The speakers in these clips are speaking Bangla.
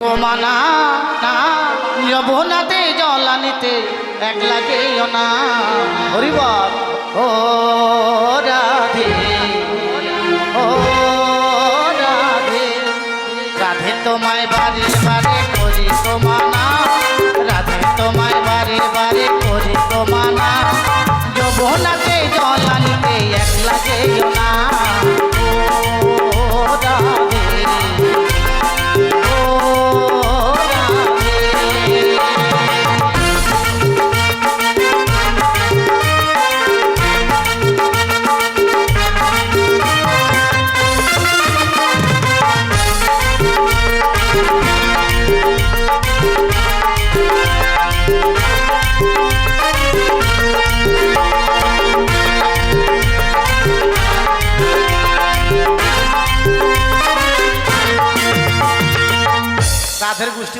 মানা না যবনাতে জলানিতে এক লাগেও না। হরিবল, ও রাধে ও রাধে রাধে তোমায় বারে বারে করি মানা রাধে তোমায় বারে বারে করি মানা যবনাতে জলানিতে এক লাগেও না।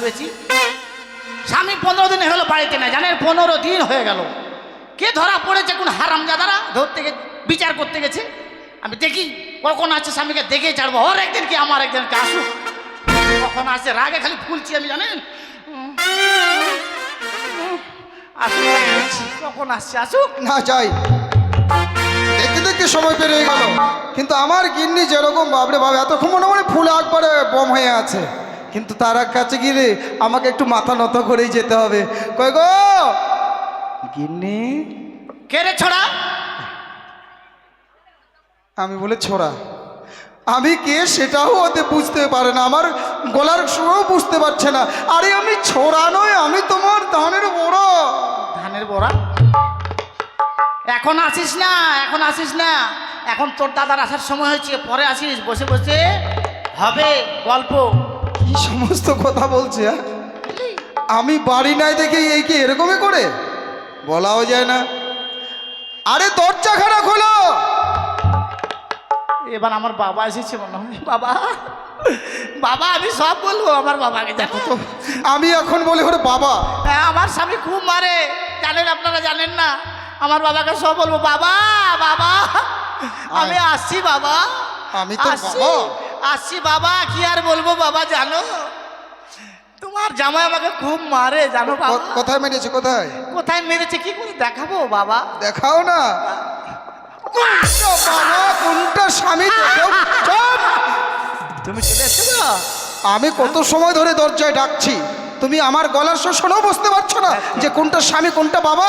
রাধের গোষ্ঠী বেছি স্বামী পনেরো দিন হলো বাড়িতে না জানেন? পনেরো দিন হয়ে গেল। কে ধরা পড়েছে কোন হারামজাদারা? ধরতে গে বিচার করতে গেছে। আমি দেখি, কখন আছে স্বামীকে দেখে ছাড়বো। ওর একদিন কি আমার একদিনকে আসুক? কখন আসে? রাগে খালি ফুলছি আমি, জানেন? কখন আসছে? আসুক। না যাই দেখতে দেখতে সময় পেরিয়ে গেল। কিন্তু আমার গিন্নি যেরকম বাবরে বাবা এতক্ষণ মনে মনে ফুলে একবারে বম হয়ে আছে। কিন্তু তার কাছে গিয়ে আমাকে একটু মাথা নত করেই যেতে হবে। কই গো? গিন্নি? কে রে ছড়া? আমি বলে ছোড়া। আমি কে সেটাও ওতে বুঝতে পারে না। আমার গলার সুরও বুঝতে পারছে না। আরে আমি ছোড়া নয় আমি তোমার ধানের বড়। ধানের বড়া? এখন আসিস না এখন আসিস না। এখন তোর দাদার আসার সময় হয়েছে পরে আসিস বসে বসে হবে গল্প। সমস্ত কথা বলছে হ্যাঁ? আমি বাড়ি নাই দেখে এই কি এরকমই করে? বলাও যায় না। আরে দরজা খানা খোলো! এবার আমার বাবা এসেছে মনে হয়। বাবা বাবা আমি সব বলব আমার বাবাকে দেখো তো। আমি এখন বলি ওরে বাবা। হ্যাঁ আমার স্বামী খুব মারে। জানেন আপনারা জানেন না? আমার বাবাকে সব বলব বাবা বাবা আমি আসছি বাবা। আমি তো আসছি, বাবা? আসছি বাবা কি আর বলব বাবা জানো? তোমার জামাই আমাকে খুব মারে জানো কোথায় মেরেছে কোথায়? কোথায় মেরেছে কি করে দেখাবো বাবা? দেখাও না। কোনটা বাবা কোনটা স্বামী তুমি চলে এসেছ আমি কত সময় ধরে দরজায় ডাকছি তুমি আমার গলার শোনাও বুঝতে পারছ না যে কোনটা স্বামী কোনটা বাবা?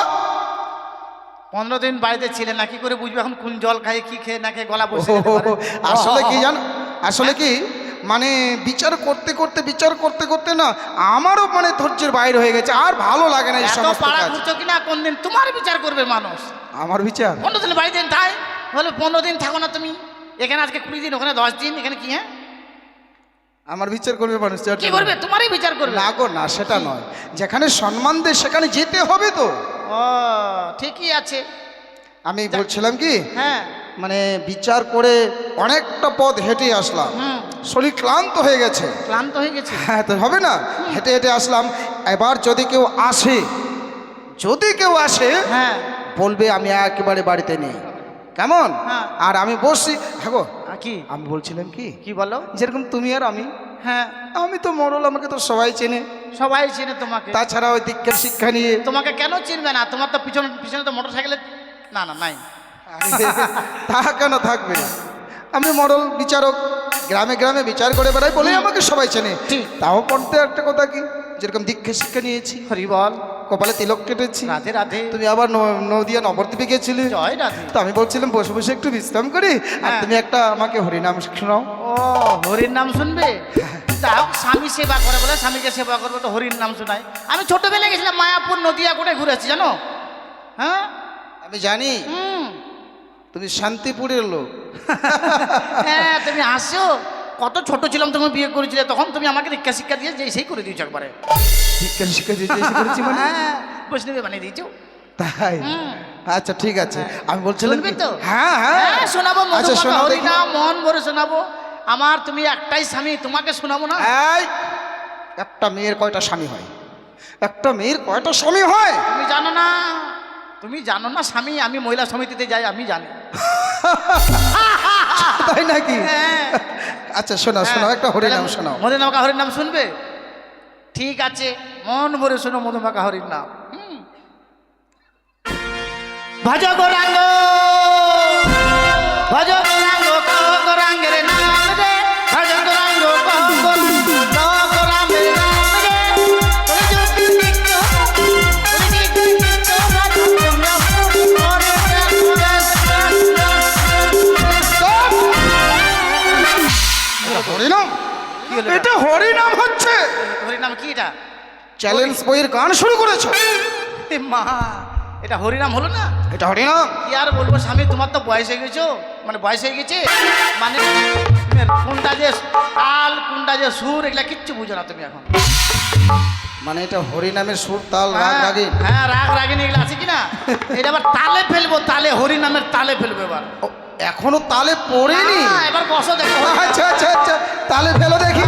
পনেরো দিন বাড়িতে ছিলে না কি করে বুঝবে এখন কোন জল খাই কি খেয়ে না খেয়ে গলা বসে আসলে কি জান আসলে কি? মানে বিচার করতে করতে বিচার করতে করতে না আমারও মানে ধৈর্যের বাইরে হয়ে গেছে আর ভালো লাগে না এই সমস্ত পাড়া কাজ। ঘুরছো কিনা? কোন দিন তোমার বিচার করবে মানুষ? আমার বিচার? পনেরো দিন বাড়িতে তাই? বলে পনেরো দিন থাকো না তুমি। এখানে আজকে কুড়ি দিন ওখানে দশ দিন এখানে কি হ্যাঁ? আমার বিচার করবে মানুষ যার কি জন্য। করবে? তোমারই বিচার করবে। না গো না সেটা নয়। যেখানে সম্মান দেয় সেখানে যেতে হবে তো। ও ঠিকই আছে। আমি বলছিলাম কি? হ্যাঁ। মানে বিচার করে অনেকটা পথ হেঁটে আসলাম। শরীর ক্লান্ত হয়ে গেছে। ক্লান্ত হয়ে গেছে? হ্যাঁ তো হবে না? হেঁটে হেঁটে আসলাম। এবার যদি কেউ আসে যদি কেউ আসে হ্যাঁ। বলবে আমি একেবারে বাড়িতে নেই। কেমন? হ্যাঁ। আর আমি বসছি। থাকো কি? আমি বলছিলাম কি? কি বলো? যেরকম তুমি আর আমি। হ্যাঁ। আমি তো মরল আমাকে তো সবাই চেনে। সবাই চেনে তোমাকে। তাছাড়া ওই দীক্ষার শিক্ষা নিয়ে। তোমাকে কেন চিনবে না? তোমার তো পিছনে পিছনে তো মোটর সাইকেলে না না নাই। তা কেন থাকবে? আমি মরল বিচারক গ্রামে গ্রামে বিচার করে বেড়াই বলেই আমাকে সবাই চেনে। তাও পড়তে একটা কথা কি? যেরকম দীক্ষা শিক্ষা নিয়েছি হরি বল। কপালে তিলক কেটেছি রাধে রাধে। তুমি আবার নদিয়া নবদ্বীপে গেছিলে। জয় রাধে। তো আমি বলছিলাম বসে বসে একটু বিশ্রাম করি আর হ্যাঁ। তুমি একটা আমাকে হরিনাম শোনাও। ও হরির নাম শুনবে? যাও স্বামী সেবা করে বলে স্বামীকে সেবা করবে তো হরির নাম শোনায়। আমি ছোটবেলায় গেছিলাম মায়াপুর নদিয়া কোটে ঘুরেছি জানো? হ্যাঁ? আমি জানি। হুম। তুমি শান্তিপুরের লোক। হ্যাঁ তুমি আসো। কত ছোট ছিলাম তুমি বিয়ে করেছিলে তখন তুমি আমাকে দীক্ষা শিক্ষা দিয়ে যে সেই করে দিয়েছ একবারে। শিক্ষা দিতে এসে করেছি মানে? হ্যাঁ বৈষ্ণবী বানিয়ে দিয়েছ। তাই? আচ্ছা ঠিক আছে। আমি বলছিলাম শুনবি কি- তো? হ্যাঁ হ্যাঁ। হ্যাঁ শোনাবো আচ্ছা দেখি। নাম মন ভরে শোনাবো। আমার তুমি একটাই স্বামী তোমাকে শোনাবো না? এই, একটা মেয়ের কয়টা স্বামী হয়? একটা মেয়ের কয়টা স্বামী হয়? তুমি জানো না। তুমি জানো না স্বামী আমি মহিলা সমিতিতে যাই আমি জানি। তাই নাকি? হ্যাঁ। আচ্ছা শোনাও শোনাও একটা হরির নাম শোনাও। মাকা হরির নাম শুনবে? ঠিক আছে মন ভরে শোনো মধুমাকা হরির নাম। হুম। ভজ গৌরাঙ্গ ভজ এটা হরিনাম হচ্ছে। হরির নাম কি এটা? চ্যালেঞ্জ বইয়ের গান শুরু করেছ। এ মা এটা হরিনাম হলো না? এটা হরিনাম। কি আর বলব স্বামী তোমার তো বয়স হয়ে গেছো? মানে বয়স হয়ে গেছে? মানে কোনটা যে তাল কোনটা যে সুর এগুলা কিচ্ছু বুঝো না তুমি এখন। মানে এটা হরিনামের সুর তাল রাগ হ্যাঁ, রাগে হ্যাঁ রাগ রাগিনী এগুলো আছে কিনা? এটা আবার তালে ফেলব তালে হরিনামের তালে ফেলব এবার। এখনও তালে পড়েনি? হ্যাঁ, এবার বসো দেখো। আচ্ছা আচ্ছা আচ্ছা তালে ফেলো দেখি।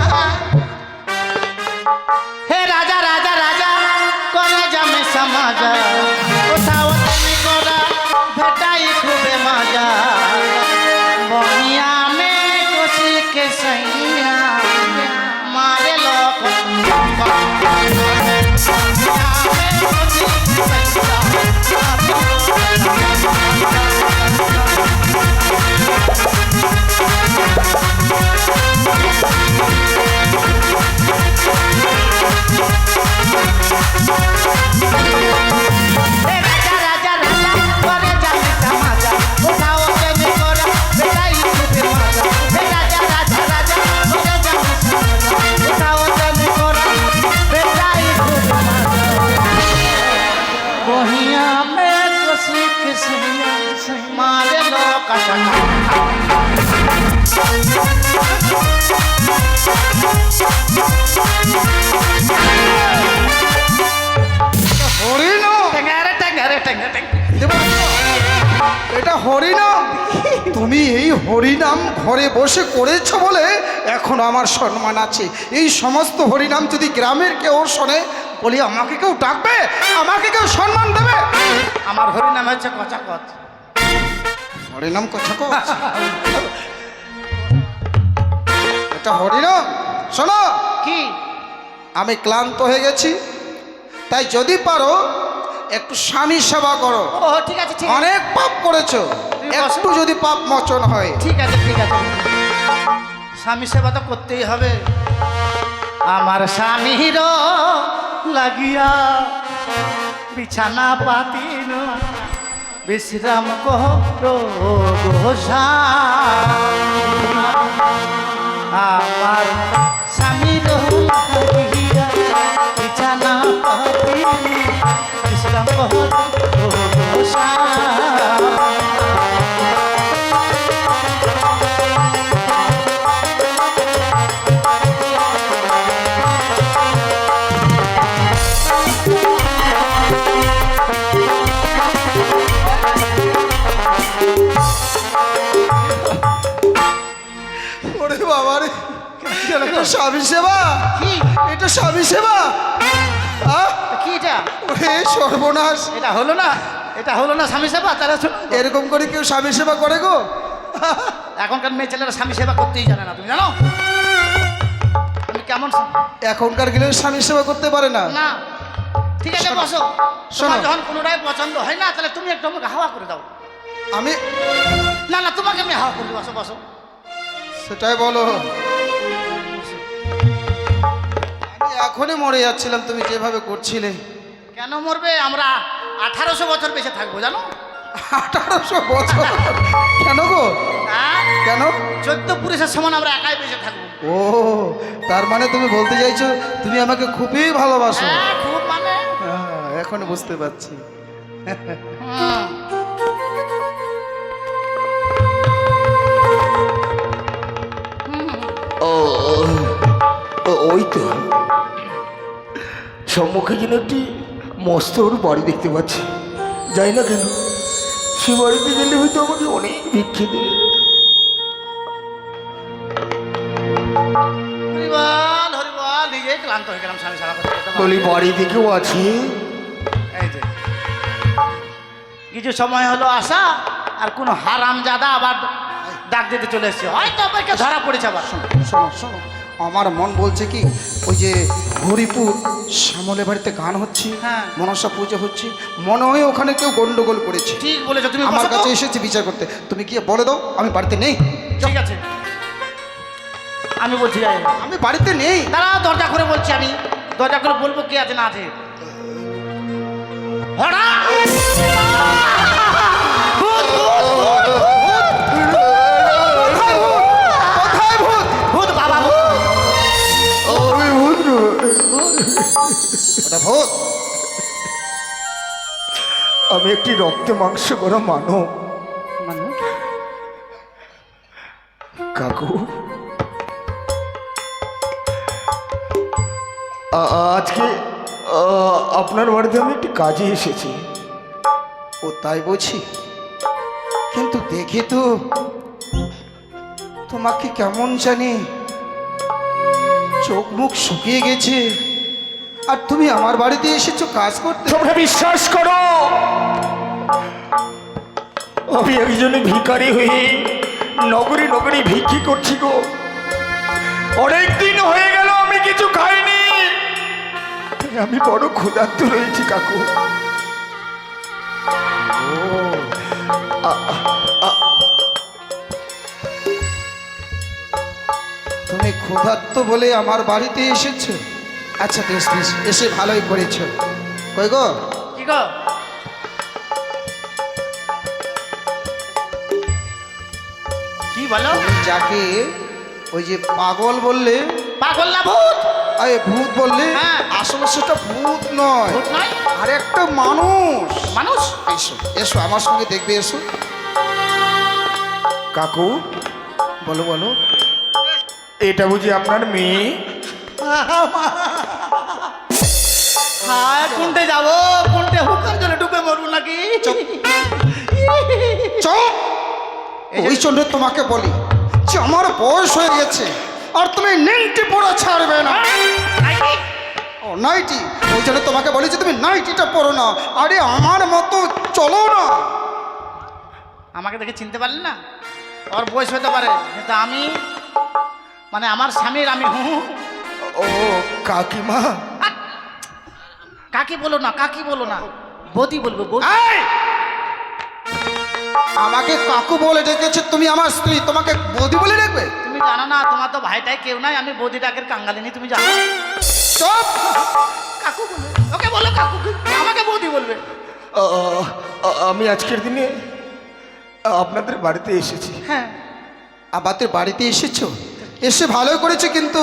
এটা হরিনাম তুমি এই হরিনাম ঘরে বসে করেছ বলে এখন আমার সম্মান আছে। এই সমস্ত হরিনাম যদি গ্রামের কেউ শোনে বলি আমাকে কেউ ডাকবে? আমাকে কেউ সম্মান দেবে? আমার হরি নাম হচ্ছে কচাকচ হরিনাম কথা কো এটা হরিনাম? শোনো। কি? আমি ক্লান্ত হয়ে গেছি। তাই যদি পারো একটু স্বামী সেবা করো। ও ঠিক আছে ঠিক অনেক পাপ করেছ। একটু যদি পাপ মোচন হয়। ঠিক আছে ঠিক আছে। স্বামী সেবা তো করতেই হবে। আমার স্বামীর লাগিয়া বিছানা পাতিল। বিশ্রাম গোসা আমার স্বামী বিছানা বিশ্রাম করো এটা স্বামী সেবা। কি? এটা স্বামী সেবা? কি এটা? সর্বনাশ। এটা হলো না এটা হলো না স্বামী সেবা? তারা এরকম করে কেউ স্বামী সেবা করে গো? এখনকার মেয়ে ছেলেরা স্বামী সেবা করতেই জানে না তুমি জানো? তুমি কেমন এখনকার গেলে স্বামী সেবা করতে পারে না। না। ঠিক আছে বসো। শোনো। তোমার যখন কোনোটাই পছন্দ হয় না তাহলে তুমি একটু আমাকে হাওয়া করে দাও। আমি না না তোমাকে আমি হাওয়া করে বসো বসো। সেটাই বলো। আমি এখনই মরে যাচ্ছিলাম তুমি যেভাবে করছিলে। কেন মরবে? আমরা আঠারোশো বছর বেঁচে থাকব জানো? আঠারোশো বছর? কেন গো? হ্যাঁ? কেন? চোদ্দ পুরুষের সমান আমরা একাই বেঁচে থাকব। ও তার মানে তুমি বলতে চাইছো তুমি আমাকে খুবই ভালোবাসো। হ্যাঁ খুব মানে। হ্যাঁ, এখন বুঝতে পারছি। ও ও- ওই তো। সম্মুখে যেন একটি মস্তর বাড়ি দেখতে পাচ্ছি। যাই না কেন সে বাড়িতে গেলে হয়তো আমাকে অনেক ভিক্ষে দেবে। হয়ে। বলি বাড়িতে কেউ আছে। কিছু সময় হলো আসা আর কোনো হারাম জাদা আবার ডাক দিতে চলে এসছে। হয়তো আমাকে ধরা পড়েছে আবার। শোনো শোনো শোনো। আমার মন বলছে কি ওই যে হরিপুর শ্যামলের বাড়িতে গান হচ্ছে হ্যাঁ। মনসা পুজো হচ্ছে মনে হয় ওখানে কেউ গন্ডগোল করেছে। ঠিক বলেছ তুমি আমার কাছে এসেছি বিচার করতে। তুমি গিয়ে বলে দাও আমি বাড়িতে নেই। ঠিক আছে। আমি বলছি যাই আমি বাড়িতে নেই। দাঁড়া দরজা করে বলছি আমি। দরজা করে বলব কে আছে না আছে। হঠাৎ! ওটা ভূত! আমি একটি রক্তে মাংস করা মানব কাকু? আজকে আপনার বাড়িতে আমি একটি কাজে এসেছি। ও তাই বলছি। কিন্তু দেখে তো তোমাকে কেমন জানি চোখ মুখ শুকিয়ে গেছে। আর তুমি আমার বাড়িতে এসেছ কাজ করতে। তোমরা বিশ্বাস করো আমি একজন ভিখারি হয়ে নগরী নগরী ভিক্ষি করছি গো। অনেক দিন হয়ে গেল আমি কিছু খাইনি। আমি বড় ক্ষুধার্ত রয়েছি কাকু। তুমি ক্ষুধার্ত বলে আমার বাড়িতে এসেছ? আচ্ছা বেশ বেশ এসে ভালোই করেছ। কই গো? কি গো? কি বলো? যাকে ওই যে পাগল বললে পাগল না ভূত? আরে ভূত বললে হ্যাঁ। আসলে সেটা ভূত নয়। ভূত নয়? আর একটা মানুষ। মানুষ? এসো এসো আমার সঙ্গে দেখবে এসো। কাকু বলো বলো। এটা বুঝি আপনার মেয়ে? হ্যাঁ কোনটে যাব? কোনটে হুকার জলে ডুবে মরবো নাকি? চুপ। চুপ। ওই জন্য তোমাকে বলি যে আমার বয়স হয়ে গেছে আর তুমি নেংটি পড়া ছাড়বে না। ও নাইটি। ওই জন্য তোমাকে বলি যে তুমি নাইটিটা পরো না। আরে আমার মতো চলো না। আমাকে দেখে চিনতে পারলি না? ওর বয়স হতে পারে কিন্তু আমি মানে আমার স্বামীর আমি হু হু। ও কাকিমা! কাকি বলো না কাকি বলো না? বদি বলব। আমাকে কাকু বলে ডেকেছে তুমি আমার স্ত্রী তোমাকে বদি বলে ডাকবে? তুমি জানো না তোমার তো ভাইটাই কেউ নাই আমি বৌদি ডাকের কাঙ্গালিনি তুমি জানো চুপ! কাকু বলবে ওকে বলো কাকু আমাকে বৌদি বলবে। আমি আজকের দিনে আপনাদের বাড়িতে এসেছি। হ্যাঁ। আমাদের বাড়িতে এসেছ? এসে ভালো করেছ কিন্তু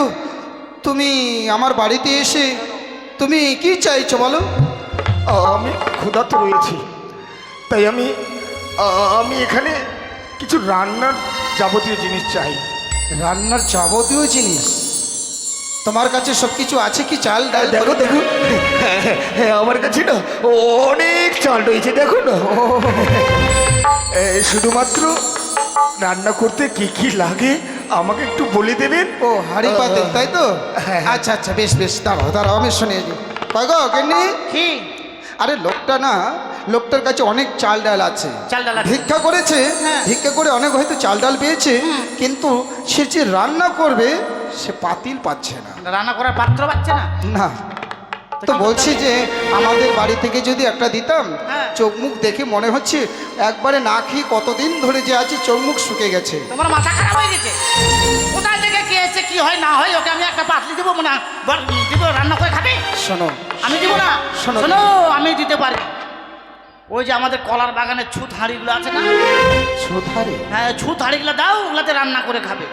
তুমি আমার বাড়িতে এসে তুমি কি চাইছো বলো? আমি ক্ষুধার্ত রয়েছি। তাই আমি আমি এখানে কিছু রান্নার যাবতীয় জিনিস চাই। রান্নার যাবতীয় জিনিস? তোমার কাছে সব কিছু আছে কি চাল ডাল দেখো দেখো। হ্যাঁ, হ্যাঁ, হ্যাঁ, আমার কাছে না অনেক চাল রয়েছে দেখো না। শুধুমাত্র রান্না করতে কি কি লাগে? আমাকে একটু বলে দেবেন? ও হাড়ি পাতে তাই তো? হ্যাঁ। আচ্ছা আচ্ছা বেশ বেশ দাঁড়াও দাঁড়াও আমি শুনে কয় গো কেননি কি? আরে লোকটা না লোকটার কাছে অনেক চাল ডাল আছে। চাল ডাল আছে। ভিক্ষা করেছে হ্যাঁ। ভিক্ষা করে অনেক হয়তো চাল ডাল পেয়েছে কিন্তু সে যে রান্না করবে সে পাতিল পাচ্ছে না। রান্না করার পাত্র পাচ্ছে না? না। তো বলছি যে আমাদের বাড়ি থেকে যদি একটা দিতাম হ্যাঁ। চোখ মুখ দেখে মনে হচ্ছে একবারে না খেয়ে কতদিন ধরে যে আছে চোখ মুখ শুকে গেছে। তোমার মাথা খারাপ হয়ে গেছে? কোথায় থেকে কে এসে কি হয় না হয় ওকে আমি একটা পাতলি দেবো না দিব রান্না করে খাবে? শোনো আমি দিব না? শোনো। শোনো আমি দিতে পারি। ওই যে আমাদের কলার বাগানের ছুত হাঁড়িগুলো আছে না? সুধারে হ্যাঁ ছুত হাঁড়িগুলো দাও ওগুলাতে রান্না করে খাবে।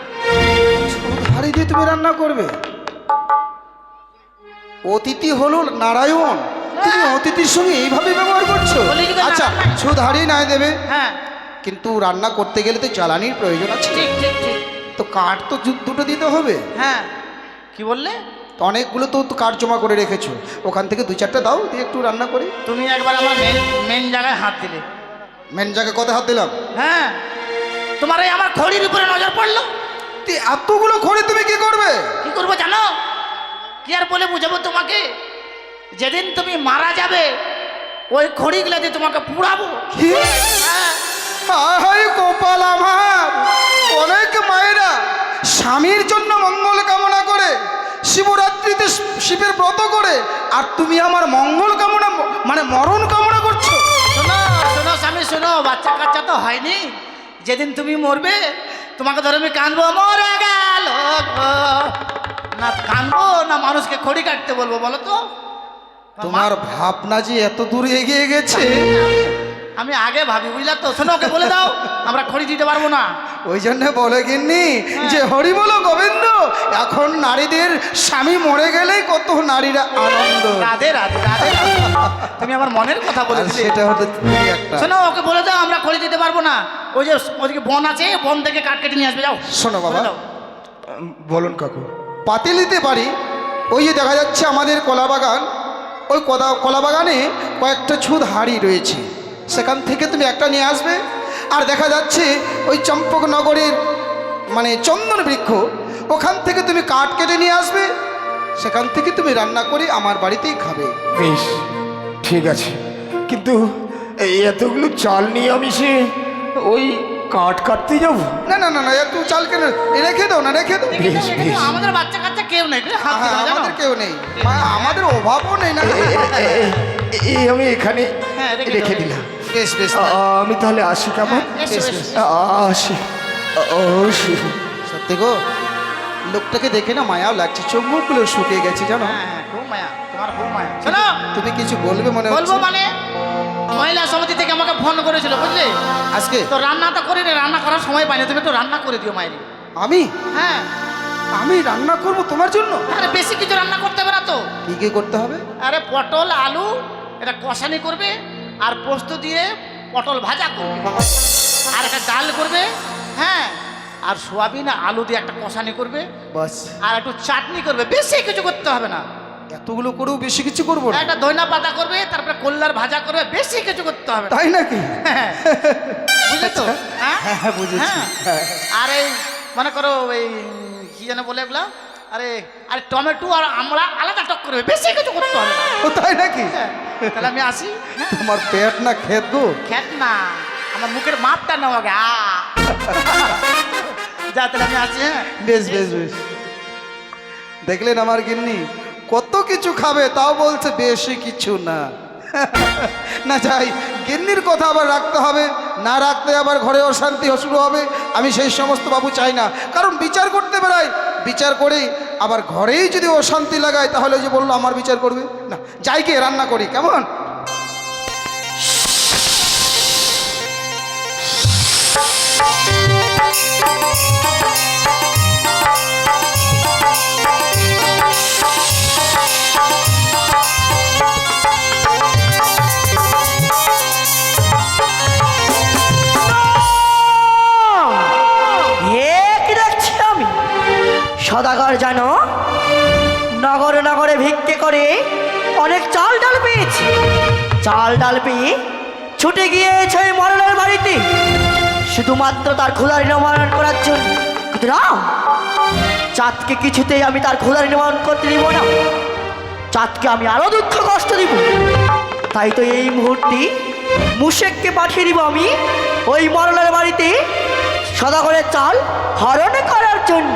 সুধারে দিয়ে তুমি রান্না করবে? অতিথি হলো নারায়ণ। তুমি অতিথির সঙ্গে এইভাবে ব্যবহার করছ? আচ্ছা হারিয়ে নাই দেবে। হ্যাঁ। কিন্তু রান্না করতে গেলে তো জ্বালানির প্রয়োজন আছে। ঠিক ঠিক ঠিক। তো কাঠ তো দুটো দিতে হবে। হ্যাঁ। কি বললে? তো অনেকগুলো তো কাঠ জমা করে রেখেছো। ওখান থেকে দু চারটা দাও দিয়ে একটু রান্না করি। তুমি একবার আমার মেন মেন জায়গায় হাত দিলে। মেন জায়গায় কত হাত দিলাম? হ্যাঁ। তোমার এই আমার খড়ির উপরে নজর পড়ল? এতগুলো খড়ি তুমি কি করবে? কি করব জানো? কি আর বলে বুঝাবো তোমাকে? যেদিন তুমি মারা যাবে ওই খড়িগুলো দিয়ে তোমাকে পুড়াবো। হ্যাঁ কপাল আমার! অনেক মায়েরা স্বামীর জন্য মঙ্গল কামনা করে শিবরাত্রিতে শিবের ব্রত করে আর তুমি আমার মঙ্গল কামনা মানে মরণ কামনা করছ? শোনো শোনো স্বামী শোনো বাচ্চা কাচ্চা তো হয়নি। যেদিন তুমি মরবে তোমাকে ধরে আমি কাঁদবো মরে গেল। না কাঁদবো না মানুষকে খড়ি কাটতে বলব বলো তো? তোমার ভাবনা যে এত দূর এগিয়ে গেছে। আমি আগে ভাবি বুঝলা তো? শোনো ওকে বলে দাও আমরা খড়ি দিতে পারব না। ওই জন্য বলে গিন্নি যে হরি বলো গোবিন্দ এখন নারীদের স্বামী মরে গেলেই কত নারীরা আনন্দ। রাধে রাধে রাধে। তুমি আমার মনের কথা বলে সেটা হতে শোনো ওকে বলে দাও আমরা খড়ি দিতে পারব না। ওই যে ওদিকে বন আছে বন থেকে কাঠ কেটে নিয়ে আসবে যাও। শোনো বাবা। বলুন কাকু। পাতিল দিতে পারি। ওই যে দেখা যাচ্ছে আমাদের কলা বাগান ওই কদা কলা বাগানে কয়েকটা ছুদ হাড়ি রয়েছে। সেখান থেকে তুমি একটা নিয়ে আসবে। আর দেখা যাচ্ছে ওই চম্পকনগরের মানে চন্দন বৃক্ষ, ওখান থেকে তুমি কাঠ কেটে নিয়ে আসবে। সেখান থেকে তুমি রান্না করে আমার বাড়িতেই খাবে। বেশ, ঠিক আছে। কিন্তু এতগুলো চাল নিয়ে আমি সে ওই কাঠ কাটতে যাব? না না না না এত চাল কেন রেখে দাও না রেখে দাও। বেশ, বেশ। আমাদের বাচ্চা কাচ্চা কেউ নেই হাত হ্যাঁ, আমাদের কেউ নেই। আমাদের অভাবও নেই না। এই আমি এখানে হ্যাঁ, রেখে দিলাম। বেশ বেশ আমি তাহলে আসি কেমন? বেশ। আসি। ও শিব সত্যি গো লোকটাকে দেখে না মায়াও লাগছে চোখ মুখগুলো শুকিয়ে গেছে জানো? হ্যাঁ, হ্যাঁ, খুব মায়া, তোমার খুব মায়া। শোনো, তুমি কিছু বলবে মনে বলব মানে? মহিলা সমিতি থেকে আমাকে ফোন করেছিল বুঝলে? আজকে? তো রান্না তো করি রান্না করার সময় পাইনি তুমি তো রান্না করে দিও মায়ের। আমি? হ্যাঁ। আমি রান্না করব তোমার জন্য? আরে বেশি কিছু রান্না করতে হবে না তো। কি কি করতে হবে? আরে পটল আলু এটা কষানি করবে আর পোস্ত দিয়ে পটল ভাজা করবে। আর একটা ডাল করবে হ্যাঁ। আর সোয়াবিন আলু দিয়ে একটা কষানি করবে। বাস। আর একটু চাটনি করবে বেশি কিছু করতে হবে না। এতগুলো করেও বেশি কিছু করব না। একটা দইনা পাতা করবে তারপরে কল্লার ভাজা করবে বেশি কিছু করতে হবে না। তাই নাকি? হ্যাঁ। বুঝলে তো? হ্যাঁ? হ্যাঁ, হ্যাঁ, বুঝেছি। হ্যাঁ। আর এই মনে করো এই কি যেন বলে এগুলা আরে আরে টমেটো আর আমরা আলাদা টক করবে বেশি কিছু করতে হবে না। ও তাই নাকি? হ্যাঁ। তাহলে আমি আসি হ্যাঁ। তোমার পেট না খেত গো? খেত না আমার মুখের মাপটা নেওয়া গে আ। যা তাহলে আমি আসি হ্যাঁ। বেশ বেশ বেশ। দেখলেন আমার গিন্নি? কত কিছু খাবে তাও বলছে বেশি কিছু না। না যাই, গিন্নির কথা আবার রাখতে হবে, না রাখতে আবার ঘরে অশান্তি শুরু হবে, আমি সেই সমস্ত বাবু চাই না। কারণ বিচার করতে বেড়াই, বিচার করেই আবার ঘরেই যদি অশান্তি লাগায় তাহলে যে বলল আমার বিচার করবে? না, যাই গিয়ে রান্না করি, কেমন? এ সদাগর জানো নগরে নগরে ভিক্ষে করে অনেক চাল ডাল পেয়েছি। চাল ডাল পেয়ে ছুটে গিয়েছে ওই মরণের বাড়িতে। শুধুমাত্র তার খোলার নির্মাণ করার জন্য। কিন্তু না চাঁদকে কিছুতেই আমি তার খোলার নির্মাণ করতে দিব না। চাঁদকে আমি আরও দুঃখ কষ্ট দিব। তাই তো এই মুহূর্তে মুশেককে পাঠিয়ে দিব আমি ওই মরলের বাড়িতে সদাগরের চাল হরণ করার জন্য।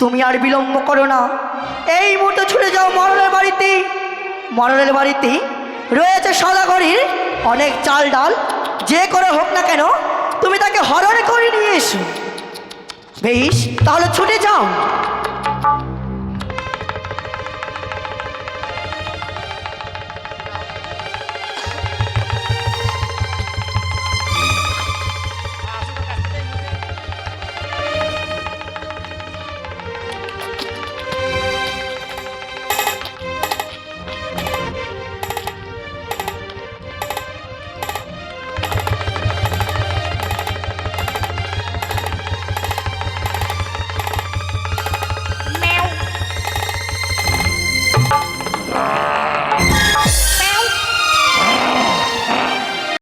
তুমি আর বিলম্ব করো না। এই মুহূর্তে ছুটে যাও মরণের বাড়িতে। মরণের বাড়িতে রয়েছে সদাগরির অনেক চাল ডাল। যে করে হোক না কেন, তুমি তাকে হরণ করে নিয়ে এসো। বেশ, তাহলে ছুটে যাও।